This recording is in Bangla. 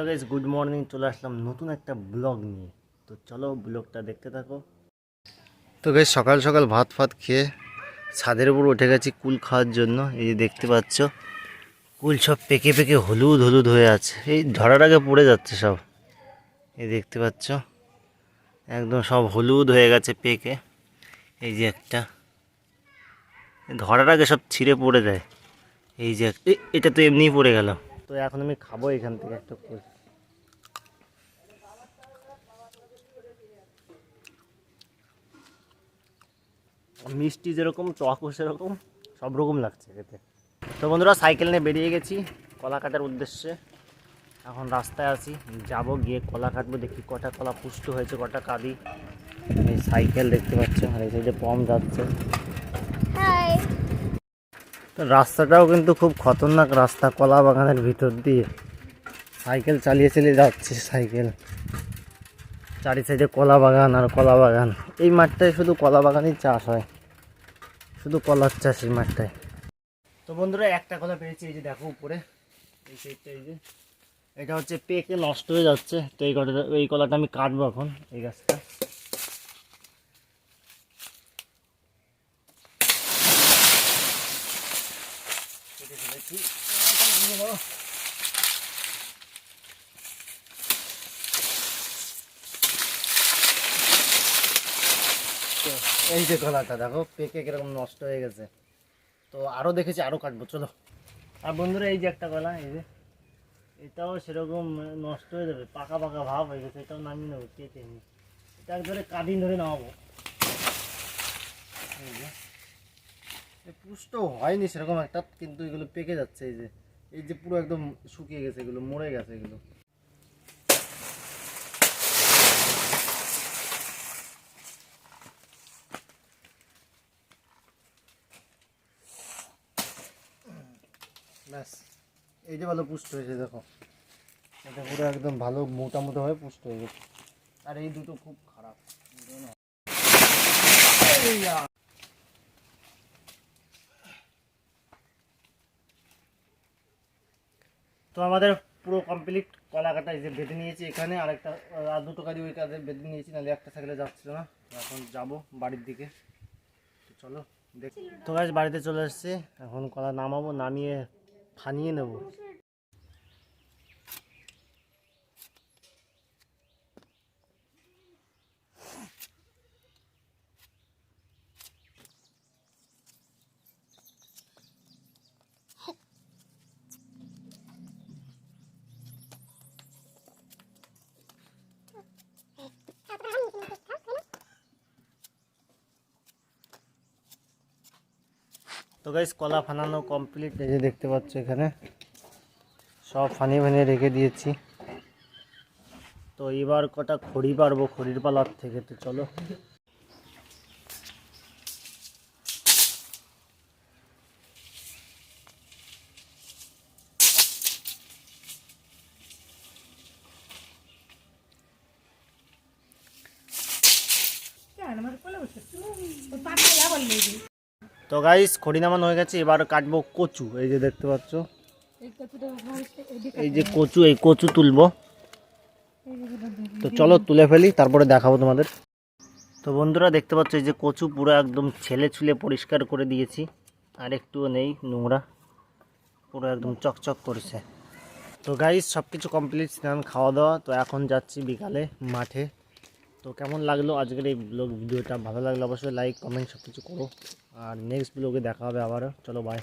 হ্যালো গাইজ গুড মর্নিং, চলে আসলাম নতুন একটা ব্লগ নিয়ে। তো চলো ব্লগটা দেখতে থাকো। তো গাইজ সকাল সকাল ভাত ফাত খেয়ে ছাদের উপর উঠে গেছি কুল খাওয়ার জন্য। এই যে দেখতে পাচ্ছ, কুল সব পেকে পেকে হলুদ হলুদ হয়ে আছে। এই ধরার আগে পড়ে যাচ্ছে সব। এই দেখতে পাচ্ছ, একদম সব হলুদ হয়ে গেছে পেকে। এই যে একটা ধরার আগে সব ছিঁড়ে পড়ে যায়। এই যে এটা তো এমনিই পড়ে গেল তো এখন আমি খাব এখান থেকে একটা কুল মিষ্টি যেরকম টকও সেরকম, সব রকম লাগছে খেতে। তো বন্ধুরা সাইকেল নিয়ে বেরিয়ে গেছি কলা কাটার উদ্দেশ্যে। এখন রাস্তায় আছি, যাব গিয়ে কলা কাটবো, দেখি কটা কলা পুষ্ট হয়েছে, কটা কাঁদি। সাইকেল দেখতে পাচ্ছ আর এই সাইডে পম যাচ্ছে। রাস্তাটাও কিন্তু খুব খতরনাক রাস্তা, কলা বাগানের ভিতর দিয়ে। সাইকেল চালিয়ে চালিয়ে যাচ্ছে, সাইকেল। চারি সাইডে কলা বাগান আর কলা বাগান। এই মাঠটায় শুধু কলা বাগানই চাষ হয়। শুধু কলার চাষ এই মাঠটায়। তো বন্ধুরা, একটা কলা পেয়েছি, এই যে দেখো উপরে। এই সাইডটা, এই যে। এটা হচ্ছে পেকে নষ্ট হয়ে যাচ্ছে। তো এই কলাটা এই কলাটা আমি কাটবো এখন, এই গাছটা। এই যে কলাটা দেখো, পেকে কীরকম নষ্ট হয়ে গেছে। তো আরও দেখেছি আরও কাটবো, চলো। আর বন্ধুরা, এই যে একটা কলা এই যে। এটাও সেরকম নষ্ট হয়ে যাবে, পাকা পাকা ভাব হয়ে গেছে, এটাও নামিয়ে নেব, কেটে এটা একবারে কাদিন ধরে নামাবো। এই যে। পুষ্ট হয়নি সেরকম একটা, কিন্তু এগুলো পেকে যাচ্ছে এই যে। এই যে পুরো একদম শুকিয়ে গেছে এগুলো, মরে গেছে এগুলো। ব্যাস, এই যে ভালো পুষ্ট হয়েছে, দেখো। এটা পুরো একদম ভালো মোটা মোটা হয়ে পুষ্ট হয়ে গেছে। আর এই দুটো খুব খারাপ এই যা। তো আমাদের পুরো কমপ্লিট কলা কাটা যে বেঁধে নিয়েছি এখানে আর একটা আর দুটো কাজে ওই কাজে বেঁধে নিয়েছি, নাহলে একটা সাইকেলে যাচ্ছিল না। এখন যাব বাড়ির দিকে। চলো, দেখ তো গাছ বাড়িতে চলে এসছি। এখন কলা নামাবো, নামিয়ে ফানিয়ে নেব। তো গাইস কলা ফানানো কমপ্লিট এই যে দেখতে পাচ্ছ এখানে। সব ফানিয়ে ফানিয়ে রেখে দিয়েছি। তো এবার কটা খড়ি পারব, খড়ির পালার থেকে, তো চলো। তো গাইস খড়ি নামানো হয়ে গেছে এবার কাটবো কচু। এই যে দেখতে পাচ্ছ। এই যে কচু, এই কচু তুলবো। তো চলো তুলে ফেলি, তারপরে দেখাবো তোমাদের। তো বন্ধুরা, দেখতে পাচ্ছ, এই যে কচু পুরো একদম ছেলে ছুলে পরিষ্কার করে দিয়েছি। আর একটুও নেই, নোংরা। পুরো একদম চকচক করেছে। তো গাইস সব কিছু কমপ্লিট স্নান খাওয়া দাওয়া তো এখন যাচ্ছি বিকালে মাঠে। তো কেমন লাগল আজকের এই ব্লগ ভিডিওটা? ভালো লাগল অবশ্যই লাইক কমেন্ট সব কিছু করো। আর নেক্সট ব্লগে দেখা হবে আবারও। চলো বাই